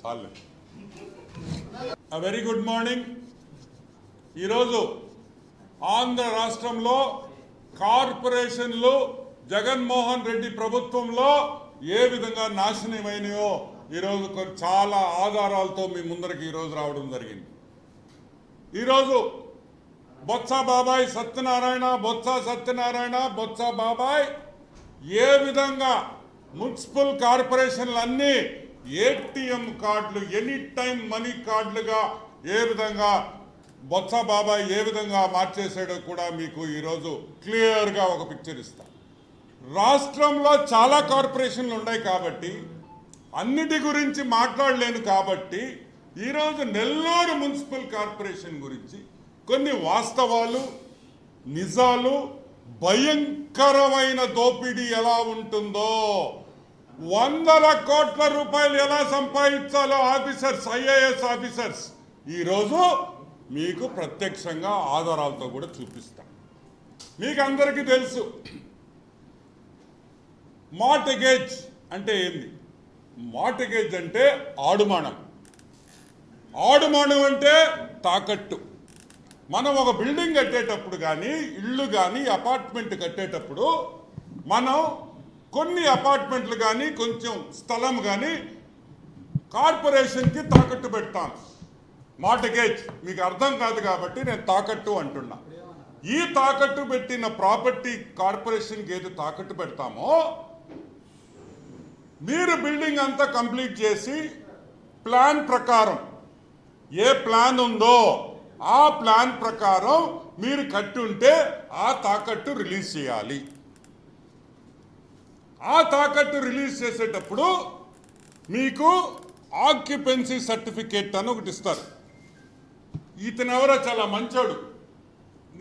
చాలు very good morning ఈరోజు ఆంధ్ర రాష్ట్రంలో కార్పొరేషన్లు జగన్మోహన్ రెడ్డి ప్రభుత్వంలో ఏ విధంగా నాశనమైనయో ఈరోజు చాలా ఆధారాలతో మీ ముందరికి ఈరోజు రావడం జరిగింది. ఈరోజు బొత్స బాబాయ్ సత్యనారాయణ బొత్స సత్యనారాయణ బొత్స బాబాయ్ ఏ విధంగా మున్సిపల్ కార్పొరేషన్లన్నీ ఏటీఎం కార్డులు ఎనీ టైం మనీ కార్డులుగా ఏ విధంగా బొత్స బాబాయ్ ఏ విధంగా మార్చేసాడో కూడా మీకు ఈరోజు క్లియర్గా ఒక పిక్చర్ ఇస్తా. రాష్ట్రంలో చాలా కార్పొరేషన్లు ఉన్నాయి కాబట్టి అన్నిటి గురించి మాట్లాడలేను కాబట్టి ఈరోజు నెల్లూరు మున్సిపల్ కార్పొరేషన్ గురించి కొన్ని వాస్తవాలు నిజాలు భయంకరమైన దోపిడీ ఎలా ఉంటుందో వందల కోట్ల రూపాయలు ఎలా సంపాదించాలో ఆఫీసర్స్ ఐఏఎస్ ఆఫీసర్స్. ఈరోజు మీకు ప్రత్యక్షంగా ఆధారాలతో కూడా చూపిస్తాం. మీకు అందరికీ తెలుసు. మార్టగేజ్ అంటే ఏంది? మార్టగేజ్ అంటే ఆడుమానం. ఆడుమానం అంటే తాకట్టు. మనం ఒక బిల్డింగ్ కట్టేటప్పుడు కానీ ఇల్లు కానీ అపార్ట్మెంట్ కట్టేటప్పుడు మనం కొన్ని అపార్ట్మెంట్లు కానీ కొంచెం స్థలం కానీ కార్పొరేషన్కి తాకట్టు పెడతాం. మార్టగేజ్ మీకు అర్థం కాదు కాబట్టి నేను తాకట్టు అంటున్నా. ఈ తాకట్టు పెట్టిన ప్రాపర్టీ కార్పొరేషన్కి ఏది తాకట్టు పెడతామో మీరు బిల్డింగ్ అంతా కంప్లీట్ చేసి ప్లాన్ ప్రకారం ఏ ప్లాన్ ఉందో ఆ ప్లాన్ ప్రకారం మీరు కట్టుంటే ఆ తాకట్టు రిలీజ్ చేయాలి. ఆ తాకట్టు రిలీజ్ చేసేటప్పుడు మీకు ఆక్యుపెన్సీ సర్టిఫికేట్ అని ఒకటి ఇస్తారు. ఇతను ఎవరో చాలా మంచోడు.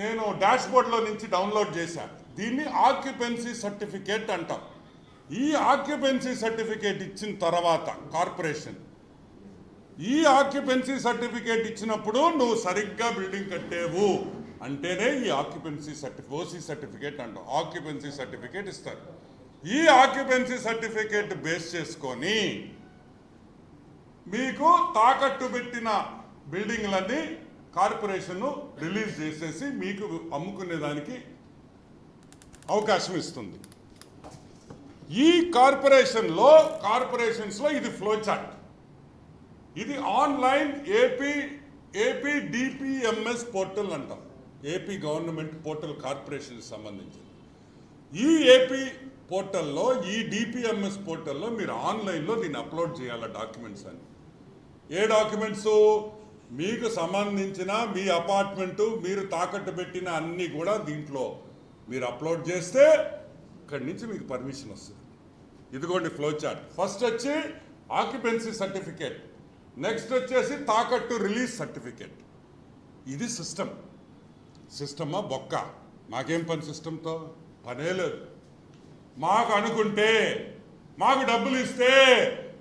నేను డాష్ బోర్డ్లో నుంచి డౌన్లోడ్ చేశాను దీన్ని ఆక్యుపెన్సీ సర్టిఫికేట్ అంటాం. ఈ ఆక్యుపెన్సీ సర్టిఫికేట్ ఇచ్చిన తర్వాత కార్పొరేషన్ ఈ ఆక్యుపెన్సీ సర్టిఫికేట్ ఇచ్చినప్పుడు నువ్వు సరిగ్గా బిల్డింగ్ కట్టేవు అంటేనే ఈ ఆక్యుపెన్సీ సర్టిఫి ఓసీ సర్టిఫికేట్ అంటాం. ఆక్యుపెన్సీ సర్టిఫికేట్ ఇస్తారు. ఈ ఆక్యుపెన్సీ సర్టిఫికేట్ బేస్ చేసుకొని మీకు తాకట్టు పెట్టిన బిల్డింగ్లన్నీ కార్పొరేషన్ రిలీజ్ చేసేసి మీకు అమ్ముకునేదానికి అవకాశం ఇస్తుంది. ఈ కార్పొరేషన్లో కార్పొరేషన్స్లో ఇది ఫ్లో చార్ట్ ఇది online AP AP DPMS portal అంటాం. ఏపీ గవర్నమెంట్ పోర్టల్ కార్పొరేషన్కి సంబంధించింది ఈ ఏపీ పోర్టల్లో ఈ డిపిఎంఎస్ పోర్టల్లో మీరు ఆన్లైన్లో దీన్ని అప్లోడ్ చేయాలి డాక్యుమెంట్స్ అని? ఏ డాక్యుమెంట్స్? మీకు సంబంధించిన మీ అపార్ట్మెంటు మీరు తాకట్టు పెట్టిన అన్నీ కూడా దీంట్లో మీరు అప్లోడ్ చేస్తే ఇక్కడి నుంచి మీకు పర్మిషన్ వస్తుంది. ఇదిగోండి ఫ్లో చార్ట్ ఫస్ట్ వచ్చి ఆక్యుపెన్సీ సర్టిఫికేట్ నెక్స్ట్ వచ్చేసి తాకట్టు రిలీజ్ సర్టిఫికేట్ ఇది సిస్టమ్ సిస్టమా బొక్క. మాకేం పని సిస్టంతో పనే లేదు. మాకు అనుకుంటే మాకు డబ్బులు ఇస్తే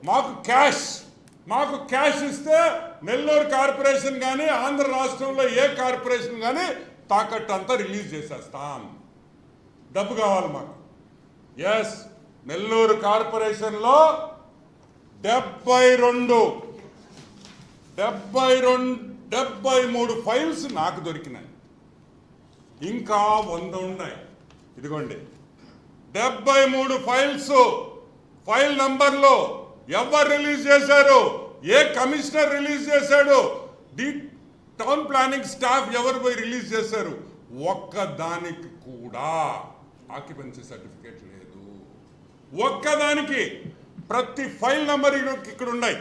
మాకు క్యాష్ మాకు క్యాష్ ఇస్తే నెల్లూరు కార్పొరేషన్ కానీ ఆంధ్ర రాష్ట్రంలో ఏ కార్పొరేషన్ కానీ తాకట్టు అంతా రిలీజ్ చేసేస్తాం. డబ్బు కావాలి మాకు. ఎస్ నెల్లూరు కార్పొరేషన్లో డెబ్బై రెండు డెబ్బై రెండు డెబ్బై మూడు ఫైల్స్ నాకు దొరికినాయి. ఇంకా వంద ఉన్నాయి. ఇదిగోండి. డెబ్బై మూడు ఫైల్స్. ఫైల్ నంబర్లు ఎవరు రిలీజ్ చేశారు? ఏ కమిషనర్ రిలీజ్ చేశాడు? డి టౌన్ ప్లానింగ్ స్టాఫ్ ఎవరు పోయి రిలీజ్ చేశారు? ఒక్క దానికి కూడా ఆక్యుపెన్సీ సర్టిఫికేట్ లేదు. ఒక్కదానికి ప్రతి ఫైల్ నంబర్ ఇక్కడ ఉన్నాయి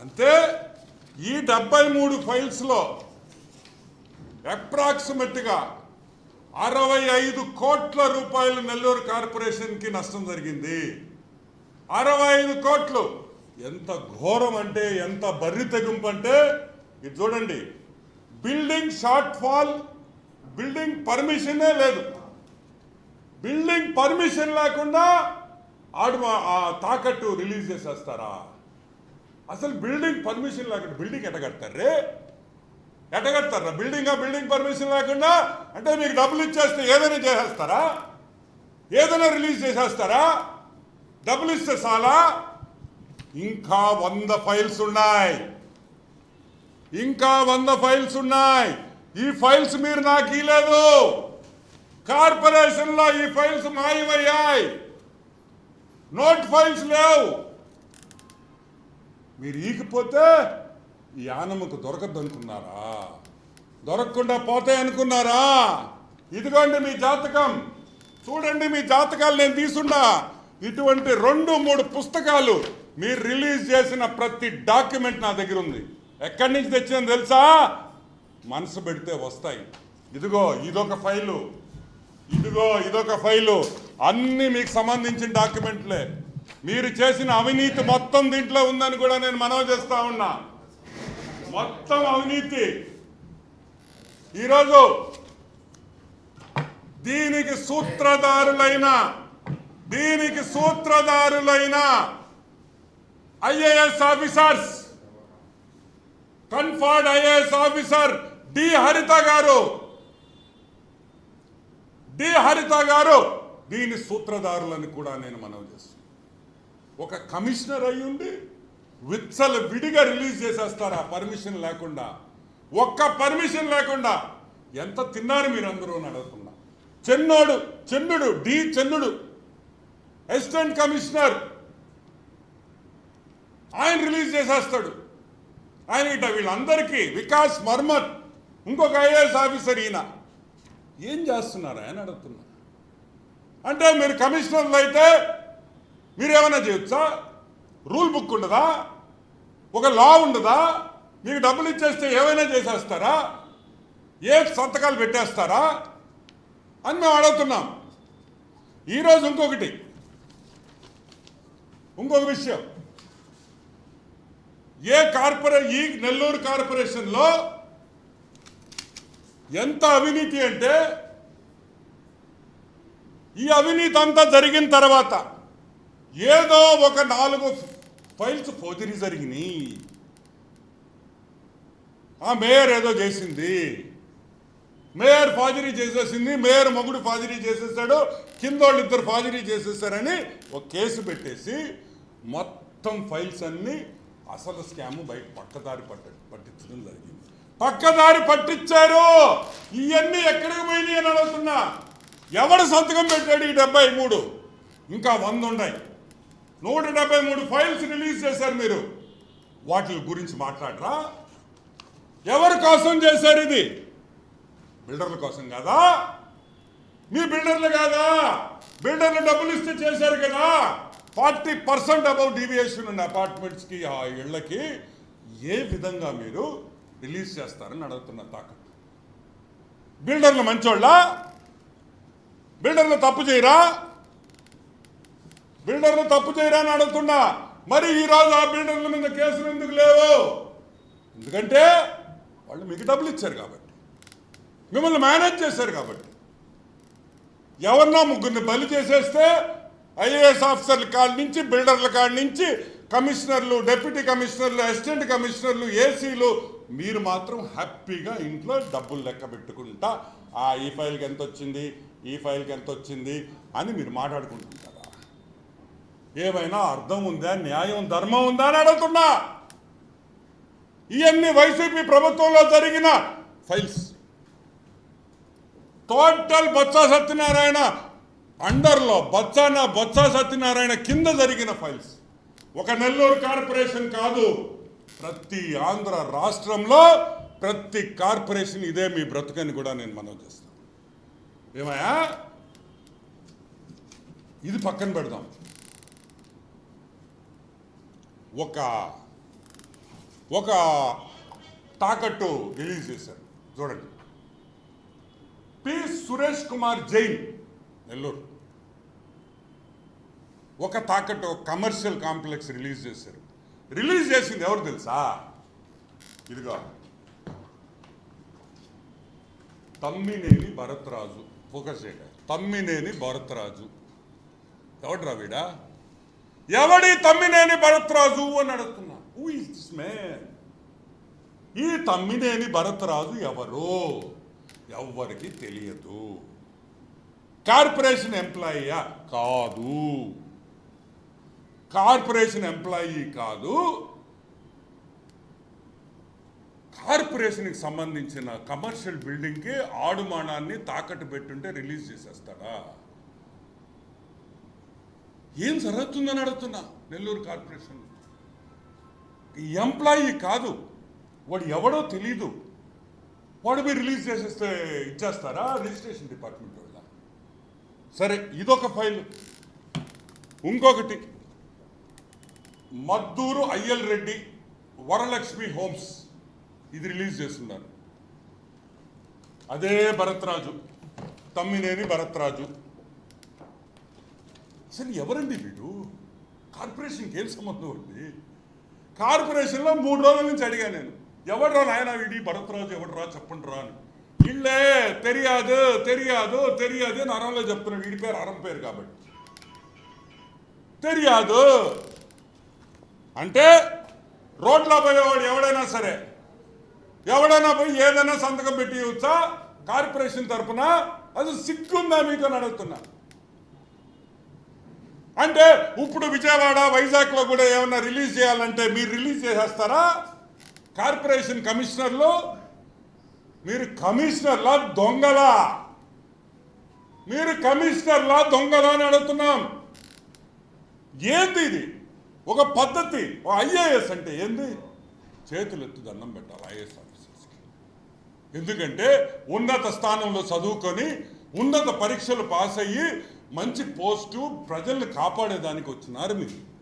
అంతే ఈ డెబ్బై మూడు ఫైల్స్లో అప్రాక్సిమేట్గా అరవై ఐదు కోట్ల రూపాయలు నెల్లూరు కార్పొరేషన్కి నష్టం జరిగింది. అరవై ఐదు కోట్లు. ఎంత ఘోరం అంటే ఎంత బర్రి తెగింపు అంటే ఇది చూడండి. బిల్డింగ్ షార్ట్ ఫాల్ బిల్డింగ్ పర్మిషనే లేదు. బిల్డింగ్ పర్మిషన్ లేకుండా ఆడు మా- ఆ తాకట్టు రిలీజ్ చేసేస్తారా? అసలు బిల్డింగ్ పర్మిషన్ లేకుండా బిల్డింగ్ ఎట్టగడతారు రే? ఎట్టగడతారా బిల్డింగ్ బిల్డింగ్ పర్మిషన్ లేకుండా అంటే మీకు డబ్బులు ఇచ్చేస్తే ఏదైనా చేసేస్తారా? ఏదైనా రిలీజ్ చేసేస్తారా? డబ్బులు ఇస్తే చాలా? ఇంకా వంద ఫైల్స్ ఉన్నాయి. ఇంకా వంద ఫైల్స్ ఉన్నాయి. ఈ ఫైల్స్ మీరు నాకు ఇలేదు కార్పొరేషన్లో ఈ ఫైల్స్ మాయమయ్యాయి. నోట్ ఫైల్స్ లేవు. మీరు ఈకపోతే ఈ ఆనమ్మకు దొరకద్దు అనుకున్నారా దొరకకుండా పోతాయి అనుకున్నారా? ఇదిగోండి మీ జాతకం. చూడండి మీ జాతకాలు నేను తీసుండా. ఇటువంటి రెండు మూడు పుస్తకాలు మీరు రిలీజ్ చేసిన ప్రతి డాక్యుమెంట్ నా దగ్గర ఉంది. ఎక్కడి నుంచి తెచ్చిందని తెలుసా? మనసు పెడితే వస్తాయి. ఇదిగో ఇదొక ఫైలు. ఇదిగో ఇదొక ఫైలు. అన్నీ మీకు సంబంధించిన డాక్యుమెంట్లే. మీరు చేసిన అవినీతి మొత్తం దీంట్లో ఉందని కూడా నేను మనవి చేస్తా ఉన్నా. మొత్తం అవినీతి. ఈరోజు దీనికి సూత్రధారులైన దీనికి సూత్రధారులైన IAS officers conferred IAS officer D Haritha గారు డి హరిత గారు దీని సూత్రధారులని కూడా నేను మనవి చేస్తున్నాను ఒక కమిషనర్ అయ్యుండి విత్సలు విడిగా రిలీజ్ చేసేస్తారా? పర్మిషన్ లేకుండా. ఒక్క పర్మిషన్ లేకుండా. ఎంత తిన్నారు మీరు అందరూ అని అడుగుతున్నా. Chennodu Chennudu D Chennudu assistant commissioner ఆయన రిలీజ్ చేసేస్తాడు. ఆయన ఇట వీళ్ళందరికీ వికాస్ మర్మత్ ఇంకొక ఐఏఎస్ ఆఫీసర్ ఈయన. ఏం చేస్తున్నారు ఆయన అడుగుతున్నా. అంటే మీరు కమిషనర్లు అయితే మీరేమైనా చేయొచ్చా? రూల్ బుక్ ఉండదా? ఒక లా ఉండదా? మీకు డబ్బులు ఇచ్చేస్తే ఏమైనా చేసేస్తారా? ఏ సంతకాలు పెట్టేస్తారా? అని మేము అడుగుతున్నాం. ఈరోజు ఇంకొకటి. ఇంకొక విషయం. ఏ కార్పొరే ఈ నెల్లూరు కార్పొరేషన్లో ఎంత అవినీతి అంటే ఈ అవినీతి అంతా జరిగిన తర్వాత ఏదో ఒక నాలుగు ఫైల్స్ ఫోజరీ జరిగినాయి. ఆ మేయర్ ఏదో చేసింది. మేయర్ ఫాజరీ చేసేసింది మేయర్ మొగుడు ఫాజరీ చేసేసాడు కింద వాళ్ళు ఇద్దరు ఫాజరీ చేసేసారని ఒక కేసు పెట్టేసి మొత్తం ఫైల్స్ అన్నీ అసలు స్కామ్ బయట పక్కదారి పట్ట పట్టించడం జరిగింది. పక్కదారి పట్టించారు! ఇవన్నీ ఎక్కడికి పోయినాయి అని అడుగుతున్నా. ఎవడు సంతకం పెట్టాడు ఈ డెబ్బై మూడు? ఇంకా వంద ఉన్నాయి. నూట డెబ్బై మూడు ఫైల్స్ రిలీజ్ చేశారు మీరు. వాటి గురించి మాట్లాడరా? ఎవరి కోసం చేశారు ఇది? బిల్డర్ల కోసం కాదా? మీ బిల్డర్లు కాదా? బిల్డర్లు డబ్బులు ఇస్తే చేశారు కదా. ఫార్టీ పర్సెంట్ అబౌవ్ డీవియేషన్ ఉన్న అపార్ట్మెంట్స్కి ఆ ఇళ్ళకి ఏ విధంగా మీరు రిలీజ్ చేస్తారని అడుగుతున్న తాకట్టు. బిల్డర్లు మంచోళ్ళ? బిల్డర్లు తప్పు చేయరా? బిల్డర్లు తప్పు చేయరా అని అడుగుతున్నా. మరి ఈ రోజు ఆ బిల్డర్ల మీద కేసులు ఎందుకు లేవు? ఎందుకంటే వాళ్ళు మీకు డబ్బులు ఇచ్చారు కాబట్టి. మిమ్మల్ని మేనేజ్ చేశారు కాబట్టి. ఎవరన్నా ముగ్గురిని బలి చేసేస్తే ఐఏఎస్ ఆఫీసర్ల కాడి నుంచి బిల్డర్ల కాడి నుంచి కమిషనర్లు డిప్యూటీ కమిషనర్లు అసిస్టెంట్ కమిషనర్లు ఏసీలు మీరు మాత్రం హ్యాపీగా ఇంట్లో డబ్బులు లెక్క పెట్టుకుంటా. ఆ ఈ ఫైల్కి ఎంత వచ్చింది ఈ ఫైల్కి ఎంత వచ్చింది అని మీరు మాట్లాడుకుంటుంటారు ఏమైనా అర్థం ఉందా న్యాయం ధర్మం ఉందా అని అడుగుతున్నా. ఇవన్నీ వైసీపీ ప్రభుత్వంలో జరిగిన ఫైల్స్. టోటల్ బొత్స సత్యనారాయణ అండర్లో బొత్సాన బొత్స సత్యనారాయణ కింద జరిగిన ఫైల్స్. ఒక నెల్లూరు కార్పొరేషన్ కాదు ప్రతి ఆంధ్ర రాష్ట్రంలో ప్రతి కార్పొరేషన్ ఇదే మీ బ్రతుకని కూడా నేను మనవి చేస్తాను ఏమయ్యా? ఇది పక్కన పెడదాం. ఒక ఒక తాకట్టు రిలీజ్ చేశారు. చూడండి. పి. సురేష్ కుమార్ జైన్ నెల్లూరు. ఒక తాకట్టు కమర్షియల్ కాంప్లెక్స్ రిలీజ్ చేశారు. రిలీజ్ చేసింది ఎవరు తెలుసా? ఇదిగో. తమ్మినేని భరత్రాజు. ఫోకస్ చేయండి తమ్మినేని భరత్రాజు. ఎవడ్రా వీడా? ఎవడి తమ్మినేని భరత్రాజు అని అడుగుతున్నా హూ ఇస్ దిస్ మ్యాన్ ఈ తమ్మినేని భరత్రాజు ఎవరు? ఎవ్వరికి తెలియదు. కార్పొరేషన్ ఎంప్లాయీయా? కాదు. కార్పొరేషన్ ఎంప్లాయీ కాదు. కార్పొరేషన్కి సంబంధించిన కమర్షియల్ బిల్డింగ్కి ఆడుమానాన్ని తాకట్టు పెట్టుంటే రిలీజ్ చేసేస్తాడా? ఏం జరుగుతుందని అడుగుతున్నా నెల్లూరు కార్పొరేషన్. ఎంప్లాయీ కాదు వాడు ఎవడో తెలీదు. వాడు మీరు రిలీజ్ చేసేస్తే ఇచ్చేస్తారా? రిజిస్ట్రేషన్ డిపార్ట్మెంట్ వాళ్ళ. సరే ఇదొక ఫైల్. ఇంకొకటి మద్దూరు అయ్యల్ రెడ్డి వరలక్ష్మి హోమ్స్. ఇది రిలీజ్ చేస్తున్నారు. అదే భరత్రాజు తమ్మినేని భరత్రాజు అసలు ఎవరండి వీడు? కార్పొరేషన్కి ఏం సంబంధం ఉంది కార్పొరేషన్లో మూడు రోజుల నుంచి అడిగాను నేను. ఎవడరా నాయన వీడి? భరత్రాజు ఎవడరా? చెప్పండి రా అని. ఇళ్ళే తెలియదు తెలియదు తెలియదు అని అరంలో చెప్తున్నా వీడి పేరు అరం పేరు కాబట్టి. తెలియదు. అంటే రోడ్లో పోయేవాడు ఎవడైనా సరే ఎవడైనా పోయి ఏదైనా సంతకం పెట్టి ఇవ్వచ్చా? కార్పొరేషన్ తరపున? అది సిగ్గుందా మీకు? అని అడుగుతున్నా. అంటే ఇప్పుడు విజయవాడ వైజాగ్లో కూడా ఏమన్నా రిలీజ్ చేయాలంటే మీరు రిలీజ్ చేసేస్తారా? కార్పొరేషన్ కమిషనర్లు మీరు కమిషనర్లా దొంగలా? మీరు కమిషనర్లా దొంగలా అని అడుగుతున్నాం. ఏంది ఇది? ఒక పద్ధతి ఐఏఎస్ అంటే ఏంది? చేతులు ఎత్తు దండం పెట్టాలి ఐఏఎస్ ఆఫీసర్స్కి. ఎందుకంటే ఉన్నత స్థానంలో చదువుకొని ఉన్నత పరీక్షలు పాస్ అయ్యి మంచి పోస్టు ప్రజల్ని కాపాడేదానికి వచ్చినారు మీరు.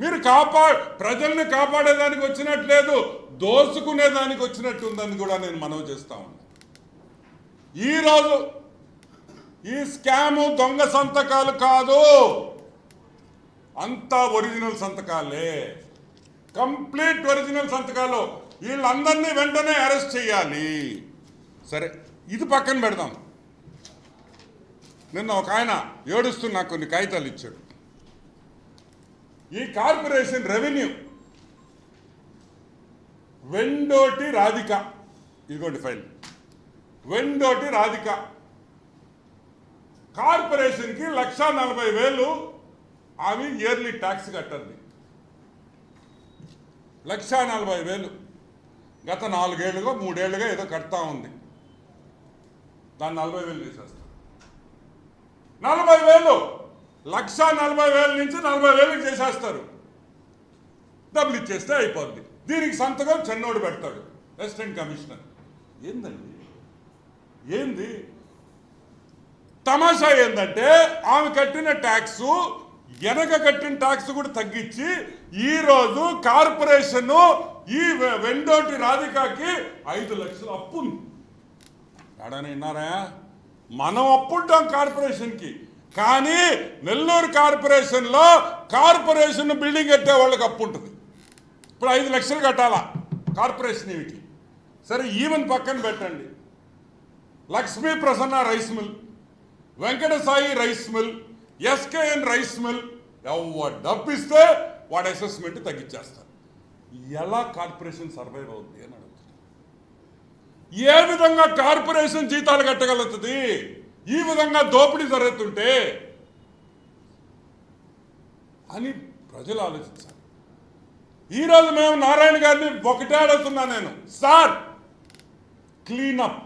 మీరు కాపా ప్రజల్ని కాపాడేదానికి వచ్చినట్లేదు దోసుకునేదానికి వచ్చినట్టు ఉందని కూడా నేను మనవి చేస్తా ఉన్నా. ఈరోజు ఈ స్కాము దొంగ సంతకాలు కాదు. అంతా ఒరిజినల్ సంతకాలే. కంప్లీట్ ఒరిజినల్ సంతకాలు. వీళ్ళందరినీ వెంటనే అరెస్ట్ చేయాలి. సరే ఇది పక్కన పెడదాం. నిన్న ఒక ఆయన ఏడుస్తూ నాకు కొన్ని కాగితాలు ఇచ్చాడు. ఈ కార్పొరేషన్ రెవెన్యూ వెండోటి రాధిక. ఇదిగోండి ఫైల్. వెండోటి రాధిక. కార్పొరేషన్కి లక్ష నలభై వేలు ఆమె ఇయర్లీ ట్యాక్స్ కట్టండి లక్ష నలభై వేలు. గత నాలుగేళ్ళుగా మూడేళ్ళుగా ఏదో కడతా ఉంది. దాన్ని నలభై వేలు చేసేస్తాం. నలభై వేలు. లక్ష నలభై వేల నుంచి నలభై వేలకు చేసేస్తారు. డబ్బులు ఇచ్చేస్తే అయిపోద్ది. దీనికి సంతకం చెన్నోడు పెడతాడు అసిస్టెంట్ కమిషనర్. ఏందండి? ఏంది? తమాషా ఏంటంటే ఆమె కట్టిన ట్యాక్స్ వెనక కట్టిన ట్యాక్స్ కూడా తగ్గించి ఈరోజు కార్పొరేషన్ ఈ వె- వెండోటి రాధికాకి ఐదు లక్షలు అప్పు ఉంది ఎడని విన్నారా? మనం అప్పుంటాం కార్పొరేషన్కి. కానీ నెల్లూరు కార్పొరేషన్లో కార్పొరేషన్ బిల్డింగ్ కట్టే వాళ్ళకి అప్పు ఉంటుంది ఇప్పుడు ఐదు లక్షలు కట్టాలా కార్పొరేషన్ ఇవికి సరే ఈవెన్ పక్కన పెట్టండి. Lakshmi Prasanna rice mill Venkata Sai rice mill SKN rice mill ఎవరు డబ్బిస్తే వాడు అసెస్మెంట్ తగ్గించేస్తారు. ఎలా కార్పొరేషన్ సర్వైవ్ అవుద్ది అని ఏ విధంగా కార్పొరేషన్ జీతాలు కట్టగలుగుతుంది? ఈ విధంగా దోపిడీ జరుగుతుంటే అని ప్రజలు ఆలోచించాలి. ఈరోజు మేము నారాయణ గారిని ఒకటే అడుగుతున్నా నేను. సార్ క్లీనప్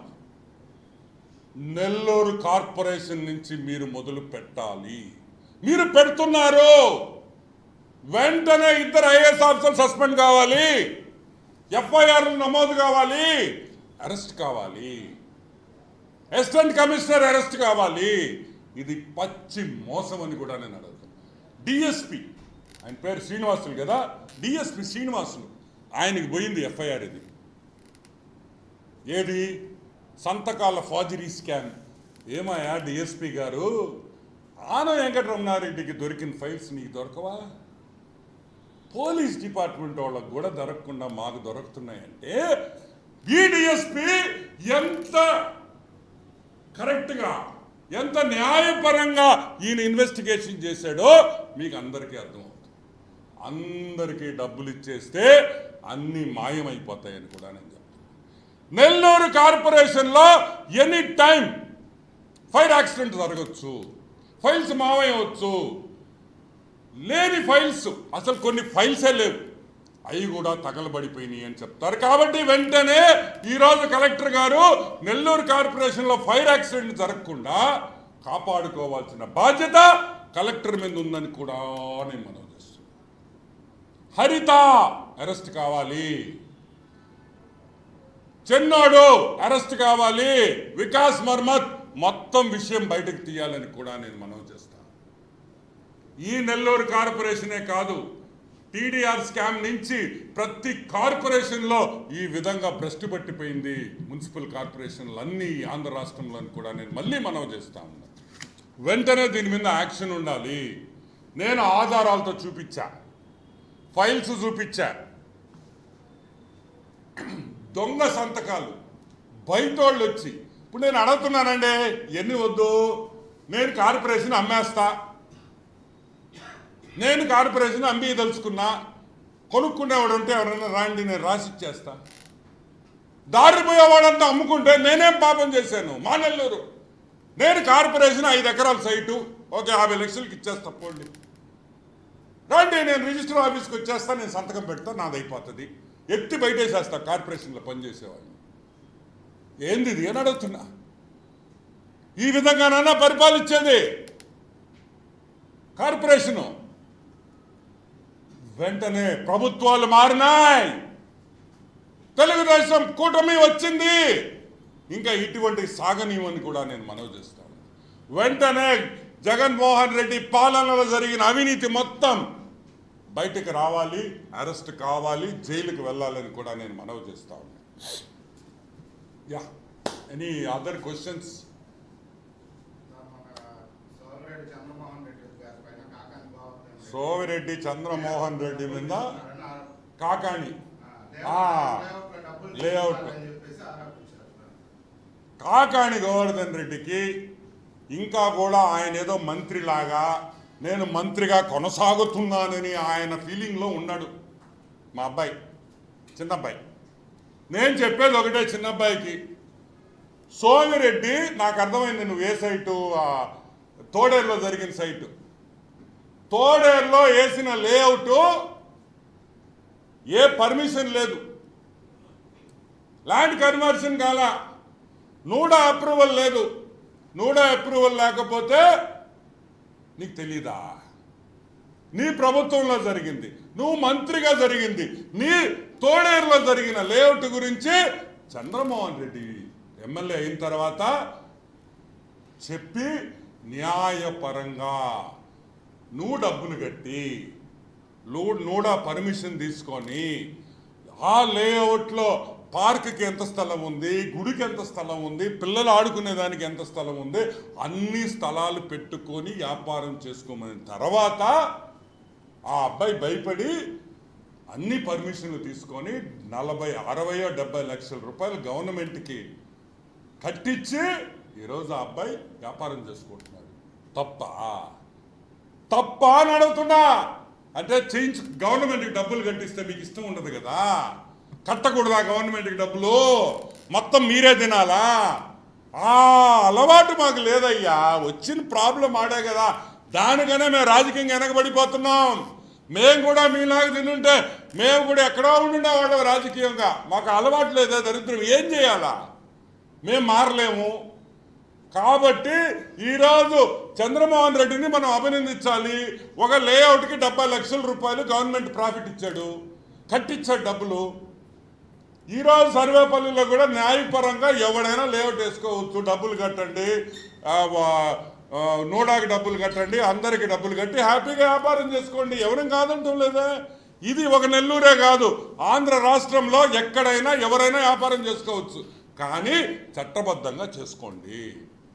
నెల్లూరు కార్పొరేషన్ నుంచి మీరు మొదలు పెట్టాలి. మీరు పెడుతున్నారు. వెంటనే ఇద్దరు ఐఏఎస్ ఆఫీసర్ సస్పెండ్ కావాలి. ఎఫ్ఐఆర్ నమోదు కావాలి. అరెస్ట్ కావాలి. అసిస్టెంట్ కమిషనర్ అరెస్ట్ కావాలి. ఇది పచ్చి మోసం అని కూడా నేను అడుగుతాను డిఎస్పి ఆయన పేరు శ్రీనివాసులు కదా? డిఎస్పి శ్రీనివాసులు ఆయనకి పోయింది ఎఫ్ఐఆర్ ఇది. ఏది? సంతకాల ఫాజరీ స్కామ్. ఏమయ్యా డిఎస్పి గారు? ఆన వెంకటరమణారెడ్డికి దొరికిన ఫైల్స్ నీకు దొరకవా? పోలీస్ డిపార్ట్మెంట్ వాళ్ళకు కూడా దొరకకుండా మాకు దొరుకుతున్నాయంటే ఈ డిఎస్పి ఎంత కరెక్ట్గా ఎంత న్యాయపరంగా ఈయన ఇన్వెస్టిగేషన్ చేశాడో మీకు అందరికీ అర్థమవుతుంది. అందరికీ డబ్బులు ఇచ్చేస్తే అన్నీ మాయమైపోతాయని కూడా నేను చెప్తాను నెల్లూరు కార్పొరేషన్లో ఎనీ టైం ఫైర్ యాక్సిడెంట్ జరగచ్చు ఫైల్స్ మావయ్యవచ్చు లేని ఫైల్స్ అసలు కొన్ని ఫైల్సే లేవు. అవి కూడా తగలబడిపోయినాయి అని చెప్తారు. కాబట్టి వెంటనే ఈరోజు కలెక్టర్ గారు నెల్లూరు కార్పొరేషన్లో ఫైర్ యాక్సిడెంట్ జరగకుండా కాపాడుకోవాల్సిన బాధ్యత కలెక్టర్ మీద ఉందని కూడా నేను మనం చేస్తున్నాను. హరిత అరెస్ట్ కావాలి. చెన్నాడు అరెస్ట్ కావాలి. వికాస్ మర్మత్ మొత్తం విషయం బయటకు తీయాలని కూడా నేను మనవి చేస్తాను. ఈ నెల్లూరు కార్పొరేషనే కాదు టీడీఆర్ స్కామ్ నుంచి ప్రతి కార్పొరేషన్లో ఈ విధంగా భ్రష్టు పట్టిపోయింది. మున్సిపల్ కార్పొరేషన్లు అన్నీ ఆంధ్ర రాష్ట్రంలో కూడా నేను మళ్ళీ మనవి చేస్తా ఉన్నాను వెంటనే దీని మీద యాక్షన్ ఉండాలి. నేను ఆధారాలతో చూపించా. ఫైల్స్ చూపించా. దొంగ సంతకాలు. బయటోళ్ళు వచ్చి ఇప్పుడు నేను అడుగుతున్నానండి ఎన్ని వద్దు? నేను కార్పొరేషన్ అమ్మేస్తా. నేను కార్పొరేషన్ అమ్మి తెలుసుకున్నా కొనుక్కునేవాడు ఉంటే ఎవరైనా రాండి నేను రాసి ఇచ్చేస్తా దారి అమ్ముకుంటే నేనేం పాపం చేశాను? మా నెల్లూరు. నేను కార్పొరేషన్ ఐదు ఎకరాల సైటు ఓకే యాభై లక్షలకి ఇచ్చేస్తా పోండి. రండి నేను రిజిస్టర్ ఆఫీస్కి వచ్చేస్తా నేను సంతకం పెడతా నాది అయిపోతుంది ఎత్తి బయటేసేస్తా కార్పొరేషన్లో పనిచేసేవాడిని. ఏంది ఇది? అని అడుగుతున్నా? ఈ విధంగానన్నా పరిపాలించేది కార్పొరేషను. వెంటనే ప్రభుత్వాలు మారినాయి. తెలుగుదేశం కూటమి వచ్చింది. ఇంకా ఇటువంటి సాగనీయమని కూడా నేను మనవి చేస్తాను. వెంటనే జగన్మోహన్ రెడ్డి పాలనలో జరిగిన అవినీతి మొత్తం బయటకు రావాలి అరెస్ట్ కావాలి జైలుకు వెళ్ళాలని కూడా నేను మనవి చేస్తా ఉన్నాను. Yeah any other questions Somireddy Chandramohan Reddy గారి పైన కాకాని గోవర్ధన్ రెడ్డి సోమిరెడ్డి చంద్రమోహన్ రెడ్డి మీద కాకాణి. ఆ, లేఅవుట్. కాకాణి గోవర్ధన్ రెడ్డికి ఇంకా కూడా ఆయన ఏదో మంత్రిలాగా నేను మంత్రిగా కొనసాగుతున్నానని ఆయన ఫీలింగ్లో ఉన్నాడు మా అబ్బాయి చిన్నబ్బాయి. నేను చెప్పేది ఒకటే చిన్నబ్బాయికి. సోమిరెడ్డి నాకు అర్థమైంది నువ్వు ఏ సైటు తోడేరులో జరిగిన సైటు. తోడేరులో వేసిన లేఅవుట్ ఏ పర్మిషన్ లేదు. ల్యాండ్ కన్వర్షన్ కాల నూడా అప్రూవల్ లేదు. నూడా అప్రూవల్ లేకపోతే నీకు తెలీదా? నీ ప్రభుత్వంలో జరిగింది నువ్వు మంత్రిగా జరిగింది నీ తోడేరులో జరిగిన లేఅవుట్ గురించి చంద్రమోహన్ రెడ్డి ఎమ్మెల్యే అయిన తర్వాత చెప్పి న్యాయపరంగా నువ్వు డబ్బులు కట్టి నువ్వు నూడా పర్మిషన్ తీసుకొని ఆ లేఅవుట్లో పార్క్కి ఎంత స్థలం ఉంది గుడికి ఎంత స్థలం ఉంది పిల్లలు ఆడుకునే దానికి ఎంత స్థలం ఉంది అన్ని స్థలాలు పెట్టుకొని వ్యాపారం చేసుకోమని తర్వాత ఆ అబ్బాయి భయపడి అన్ని పర్మిషన్లు తీసుకొని నలభై అరవయో డెబ్బై లక్షల రూపాయలు గవర్నమెంట్కి కట్టించి ఈరోజు ఆ అబ్బాయి వ్యాపారం చేసుకుంటున్నాడు. తప్ప తప్ప అని అడుగుతున్నా. అంటే చేయించు గవర్నమెంట్కి డబ్బులు కట్టిస్తే మీకు ఇష్టం ఉండదు కదా. కట్టకూడదా గవర్నమెంట్కి డబ్బులు? మొత్తం మీరే తినాలా? ఆ అలవాటు మాకు లేదయ్యా. వచ్చిన ప్రాబ్లం ఆడే కదా. దానికనే మేము రాజకీయంగా వెనకబడిపోతున్నాం. మేము కూడా మీలాగా తినుంటే మేము కూడా ఎక్కడో ఉండుండేవాళ్ళం రాజకీయంగా. మాకు అలవాటు లేదా దరిద్రం. ఏం చేయాలా? మేము మారలేము. కాబట్టి ఈరోజు చంద్రమోహన్ రెడ్డిని మనం అభినందించాలి. ఒక లేఅవుట్కి డెబ్బై లక్షల రూపాయలు గవర్నమెంట్ ప్రాఫిట్ ఇచ్చాడు. కట్టించాడు డబ్బులు. ఈరోజు సర్వేపల్లిలో కూడా న్యాయపరంగా ఎవడైనా లేఅవుట్ వేసుకోవచ్చు. డబ్బులు కట్టండి. నోడాకి నూడాకి డబ్బులు కట్టండి. అందరికి డబ్బులు కట్టి హ్యాపీగా వ్యాపారం చేసుకోండి. ఎవరేం కాదంటం లేదా. ఇది ఒక నెల్లూరే కాదు. ఆంధ్ర రాష్ట్రంలో ఎక్కడైనా ఎవరైనా వ్యాపారం చేసుకోవచ్చు. కానీ చట్టబద్ధంగా చేసుకోండి.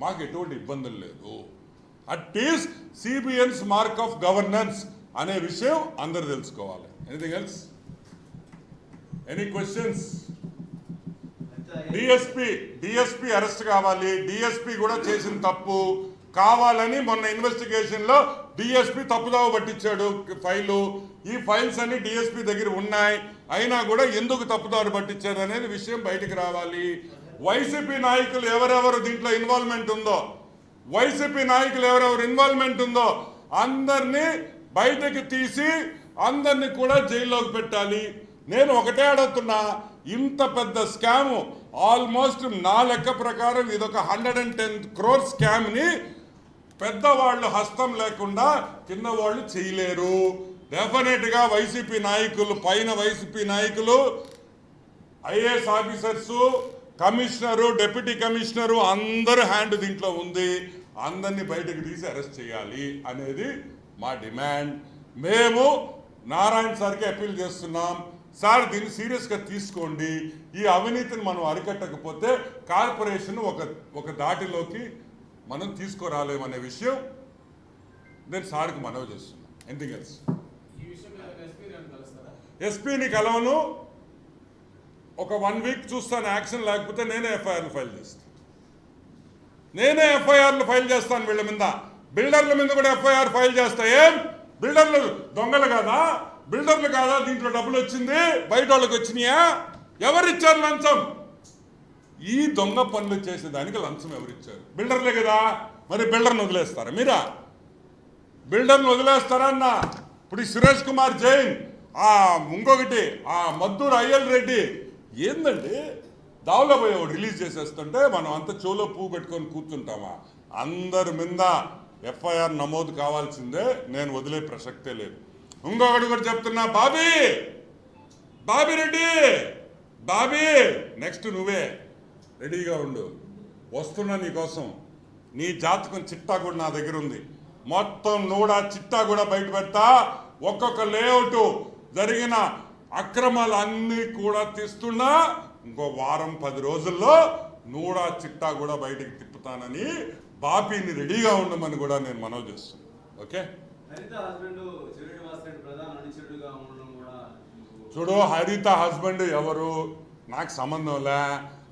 మాకు ఎటువంటి ఇబ్బందులు లేదు. At least CBN's mark of governance అనే విషయం అందరు తెలుసుకోవాలి. Anything else any questions DSP DSP arrest కావాలి. డిఎస్పి కూడా చేసిన తప్పు కావాలని మొన్న ఇన్వెస్టిగేషన్లో డిఎస్పి తప్పుదావ పట్టించాడు ఫైలు. ఈ ఫైల్స్ అన్ని డిఎస్పి దగ్గర ఉన్నాయి. అయినా కూడా ఎందుకు తప్పుదారు పట్టించారు అనేది విషయం బయటికి రావాలి. వైసీపీ నాయకులు ఎవరెవరు దీంట్లో ఇన్వాల్వ్మెంట్ ఉందో? వైసీపీ నాయకులు ఎవరెవరు ఇన్వాల్వ్మెంట్ ఉందో అందరినీ బయటకు తీసి అందరిని కూడా జైల్లోకి పెట్టాలి. నేను ఒకటే అడుగుతున్నా ఇంత పెద్ద స్కాము ఆల్మోస్ట్ నా లెక్క ప్రకారం ఇదొక హండ్రెడ్ అండ్ టెన్ క్రోర్ స్కామ్ని పెద్దవాళ్ళు హస్తం లేకుండా కింద వాళ్ళు చేయలేరు. డెఫినెట్గా వైసీపీ నాయకులు పైన వైసీపీ నాయకులు IAS officers commissioner deputy commissioner అందరు హ్యాండ్ దీంట్లో ఉంది. అందరినీ బయటకు తీసి అరెస్ట్ చేయాలి అనేది మా డిమాండ్. మేము నారాయణ సార్కి అప్పీల్ చేస్తున్నాం. సార్ దీన్ని సీరియస్గా తీసుకోండి. ఈ అవినీతిని మనం అరికట్టకపోతే కార్పొరేషన్ ఒక ఒక దాటిలోకి మనం తీసుకురాలేమనే విషయం నేను సార్కి మనవి చేస్తున్నాను. కలుస్తారా? ఎస్పీని కలవను. ఒక వన్ వీక్ చూస్తాను యాక్షన్ లేకపోతే నేనే ఎఫ్ఐఆర్లు ఫైల్ చేస్తాను నేనే ఎఫ్ఐఆర్లు ఫైల్ చేస్తాను వీళ్ళ మీద. బిల్డర్ల మీద కూడా ఎఫ్ఐఆర్ ఫైల్ చేస్తా. ఏం? బిల్డర్లు దొంగలు కాదా? బిల్డర్లు కాదా? దీంట్లో డబ్బులు వచ్చింది బయట వాళ్ళకి వచ్చినాయా? ఎవరిచ్చారు లంచం? ఈ దొంగ పనులు చేసేదానికి లంచం ఎవరిచ్చారు బిల్డర్లే కదా. మరి బిల్డర్ని వదిలేస్తారా మీరా? బిల్డర్ని వదిలేస్తారా అన్న? ఇప్పుడు సురేష్ కుమార్ జైన్ ఆ ఇంకొకటి ఆ మద్దూరు అయ్యల్ రెడ్డి ఏందండి? దావులో ఒకటి రిలీజ్ చేసేస్తుంటే మనం అంత చెవులో పువ్వు పెట్టుకొని కూర్చుంటామా? అందరి మీద ఎఫ్ఐఆర్ నమోదు కావాల్సిందే నేను వదిలే ప్రసక్తే లేదు. ఇంకొకటి కూడా చెప్తున్నా Bobby! Bobby Reddy! Bobby! Next నువ్వే. రెడీగా ఉండు. వస్తున్నా నీకోసం నీ జాతకం చిట్టా కూడా నా దగ్గర ఉంది. మొత్తం నూడా చిట్టా కూడా బయట పెడతా. ఒక్కొక్క లేఅవుట్ జరిగిన అక్రమాలు అన్నీ కూడా తీస్తున్నా ఇంకో వారం పది రోజుల్లో నూడా చిట్టా కూడా బయటికి తిప్పుతానని బాపీని రెడీగా ఉండమని కూడా నేను మనవి చేస్తున్నాను ఓకే? చూడు హరిత హస్బెండ్ ఎవరు? నాకు సంబంధం లే.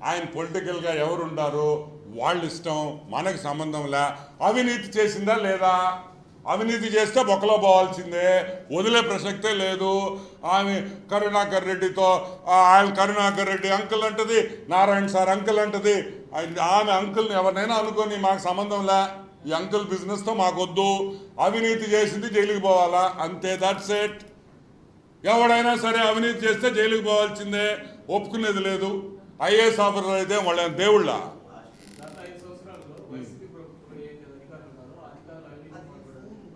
ఆయన పొలిటికల్గా ఎవరు ఉండారు వాళ్ళ ఇష్టం మనకు సంబంధం లే. అవినీతి చేసిందా లేదా? అవినీతి చేస్తే బొక్కలో పోవాల్సిందే. వదిలే ప్రసక్తే లేదు. ఆమె కరుణాకర్ రెడ్డితో ఆయన కరుణాకర్ రెడ్డి అంకుల్ అంటది నారాయణ సార్ అంకుల్ అంటది. ఆమె అంకుల్ని ఎవరినైనా అనుకొని మాకు సంబంధం లే. ఈ అంకుల్ బిజినెస్తో మాకొద్దు. అవినీతి చేసింది జైలుకి పోవాలా? అంతే దట్స్ ఎట్ ఎవడైనా సరే అవినీతి చేస్తే జైలుకి పోవాల్సిందే. ఒప్పుకునేది లేదు. ఐఏఎస్ ఆఫీసర్ అయితే వాళ్ళ దేవుళ్ళ గత ఐదు సంవత్సరాల్లో వైసీపీ ప్రభుత్వం ఏదైతే అధికారులు ఉన్నారో ఆ అధికారులు అవినీతి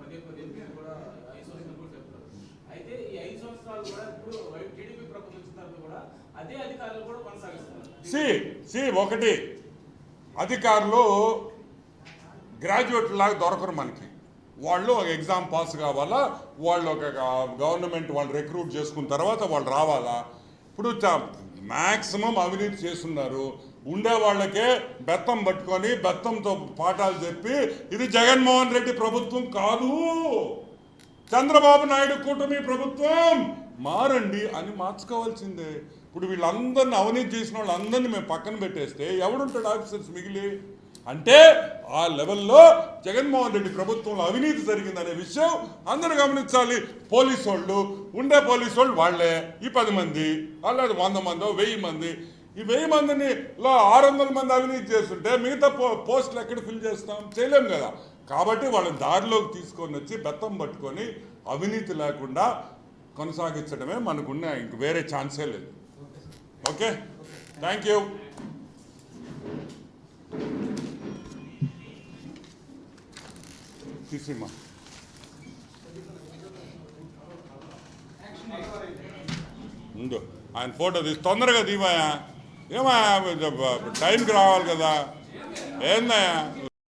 పదే పదే మీరు కూడా ఐదు సంవత్సరాలు కూడా చెప్తారు అయితే ఈ ఐదు సంవత్సరాలు కూడా ఇప్పుడు టీడీపీ ప్రభుత్వం వచ్చిన తర్వాత కూడా అదే అధికారులు కూడా కొనసాగిస్తున్నారు సి సి ఒకటి. అధికారులు గ్రాడ్యుయేట్ లాగా దొరకరు మనకి. వాళ్ళు ఒక ఎగ్జామ్ పాస్ కావాలా? వాళ్ళు ఒక గవర్నమెంట్ వాళ్ళు రిక్రూట్ చేసుకున్న తర్వాత వాళ్ళు రావాలా? ఇప్పుడు మ్యాక్సిమం అవినీతి చేస్తున్నారు. ఉండే వాళ్ళకే బెత్తం పట్టుకొని బెత్తంతో పాఠాలు చెప్పి ఇది జగన్మోహన్ రెడ్డి ప్రభుత్వం కాదు. చంద్రబాబు నాయుడు కూటమి ప్రభుత్వం. మారండి అని మార్చుకోవాల్సిందే. ఇప్పుడు వీళ్ళందరిని అవినీతి చేసిన వాళ్ళందరినీ మేము పక్కన పెట్టేస్తే ఎవడుంటాడు ఆఫీసర్స్ మిగిలి? అంటే ఆ లెవెల్లో జగన్మోహన్ రెడ్డి ప్రభుత్వంలో అవినీతి జరిగిందనే విషయం అందరూ గమనించాలి. పోలీసు వాళ్ళు ఉండే పోలీసు వాళ్ళు. వాళ్ళే ఈ పది మంది అలాగే వంద మందో వెయ్యి మంది. ఈ వెయ్యి మందిని లో ఆరు వందల మంది అవినీతి చేస్తుంటే మిగతా పో పోస్టులు ఎక్కడ ఫిల్ చేస్తాం? చేయలేం కదా. కాబట్టి వాళ్ళని దారిలోకి తీసుకొని వచ్చి బెత్తం పట్టుకొని అవినీతి లేకుండా కొనసాగించడమే మనకున్న ఇంక వేరే ఛాన్సే లేదు. ఓకే? థ్యాంక్ యూ తీసిమ్మా. ఉండు. ఆయన ఫోటో తీసి తొందరగా దీవాయా ఏమా టైంకి రావాలి కదా. ఏందయ్యా?